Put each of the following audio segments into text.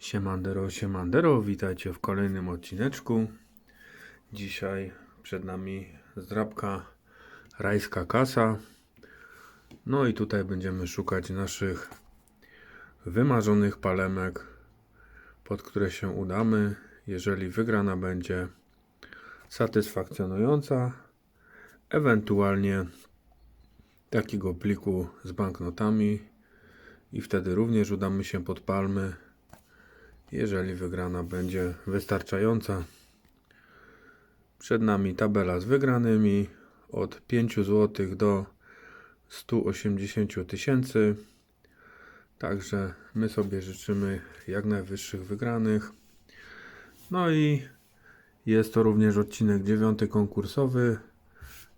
Siemandero, siemandero, witajcie w kolejnym odcineczku. Dzisiaj przed nami zdrabka rajska kasa. No i tutaj będziemy szukać naszych wymarzonych palemek, pod które się udamy. Jeżeli wygrana będzie satysfakcjonująca, ewentualnie takiego pliku z banknotami i wtedy również udamy się pod palmy jeżeli wygrana będzie wystarczająca. Przed nami tabela z wygranymi od 5 zł do 180 tysięcy. Także my sobie życzymy jak najwyższych wygranych. No i jest to również odcinek dziewiąty konkursowy.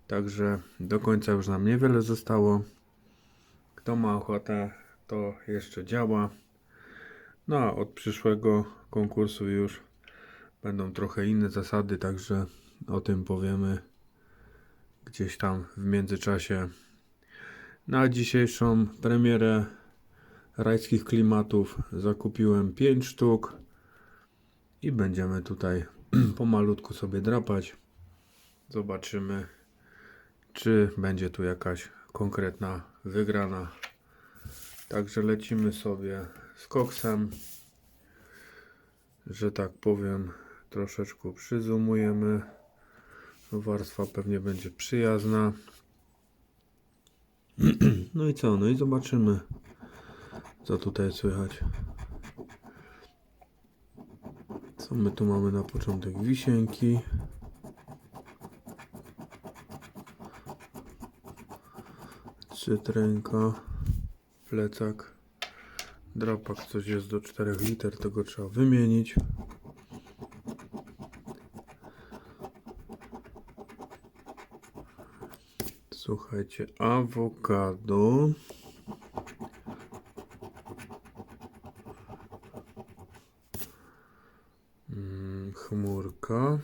Także do końca już nam niewiele zostało. Kto ma ochotę, to jeszcze działa. No a od przyszłego konkursu już będą trochę inne zasady, także o tym powiemy gdzieś tam w międzyczasie. Na dzisiejszą premierę rajskich klimatów zakupiłem 5 sztuk i będziemy tutaj pomalutku sobie drapać. Zobaczymy, czy będzie tu jakaś konkretna wygrana. Także lecimy sobie z koksem, że tak powiem, troszeczkę przyzumujemy. Warstwa pewnie będzie przyjazna. No i co? No i zobaczymy, co tutaj słychać. Co my tu mamy na początek? Wisienki. Cytrynka. Plecak. Drapak coś jest do 4 liter, tego trzeba wymienić. Słuchajcie, awokado. Mm, Chmurka.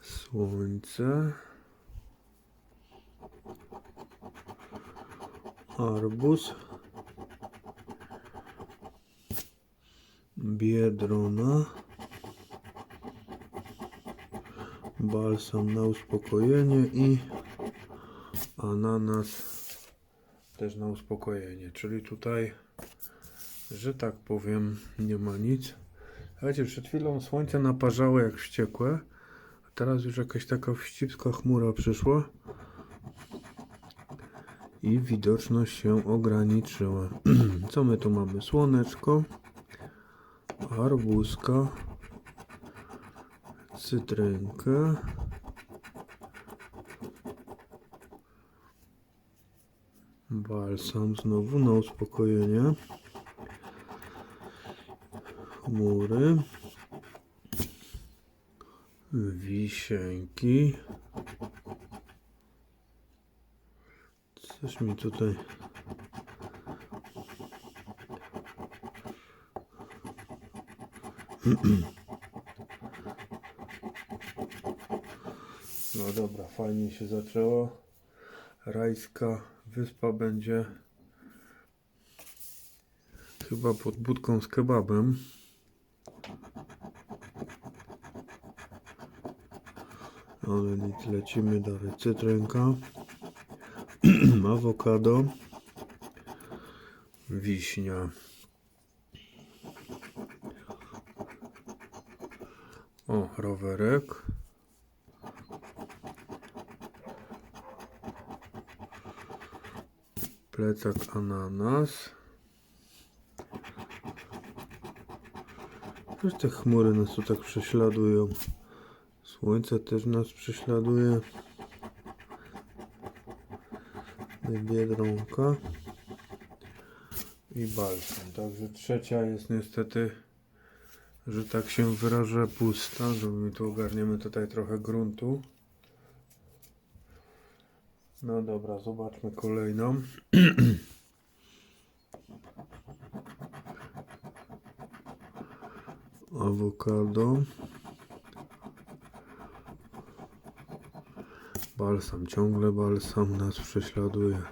Słońce. Arbuz, biedrona, balsam na uspokojenie i ananas też na uspokojenie. Czyli tutaj, że tak powiem, nie ma nic. Słuchajcie, przed chwilą słońce naparzało jak wściekłe, teraz już jakaś taka wścibska chmura przyszła i widoczność się ograniczyła. Co my tu mamy? Słoneczko, arbuzka, cytrynkę, balsam znowu na uspokojenie, chmury, wisienki, Coś mi tutaj. No dobra, fajnie się zaczęło. Rajska wyspa będzie chyba pod budką z kebabem. Ale nic, lecimy dalej. Cytrynka awokado, wiśnia. O, rowerek. Plecak ananas. Też te chmury nas tu tak prześladują. Słońce też nas prześladuje. Biedronka i balsam. Także trzecia jest niestety, że tak się wyrażę, pusta. Że my tu ogarniemy tutaj trochę gruntu. No dobra, zobaczmy kolejną. Awokado. Balsam, ciągle balsam nas prześladuje.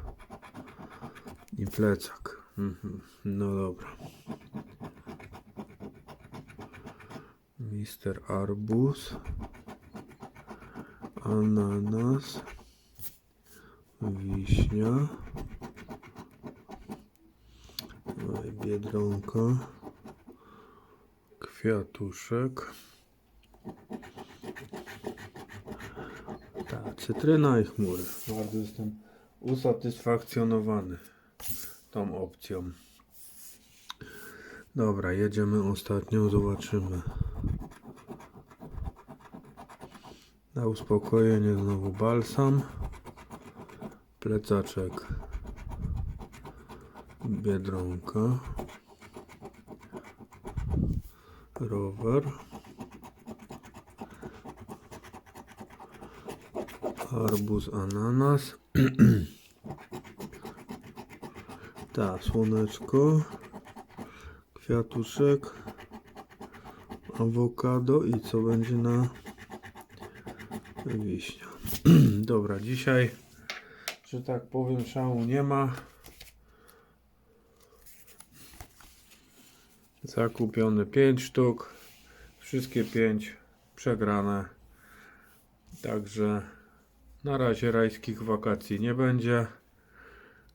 I plecak. Mhm. No dobra. Mister Arbus. Ananas. Wiśnia. No biedronka. Kwiatuszek. Tak, cytryna i chmury. Bardzo jestem usatysfakcjonowany tą opcją. Dobra, jedziemy ostatnią, zobaczymy. Na uspokojenie znowu balsam. Plecaczek. Biedronka. Rower. Arbuz, ananas. Tak, słoneczko. Kwiatuszek. Awokado i co będzie na wiśnia. Dobra, dzisiaj, że tak powiem, szału nie ma. Zakupione 5 sztuk. Wszystkie 5 przegrane. Także na razie rajskich wakacji nie będzie.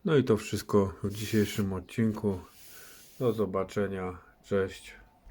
No i to wszystko w dzisiejszym odcinku. Do zobaczenia. Cześć.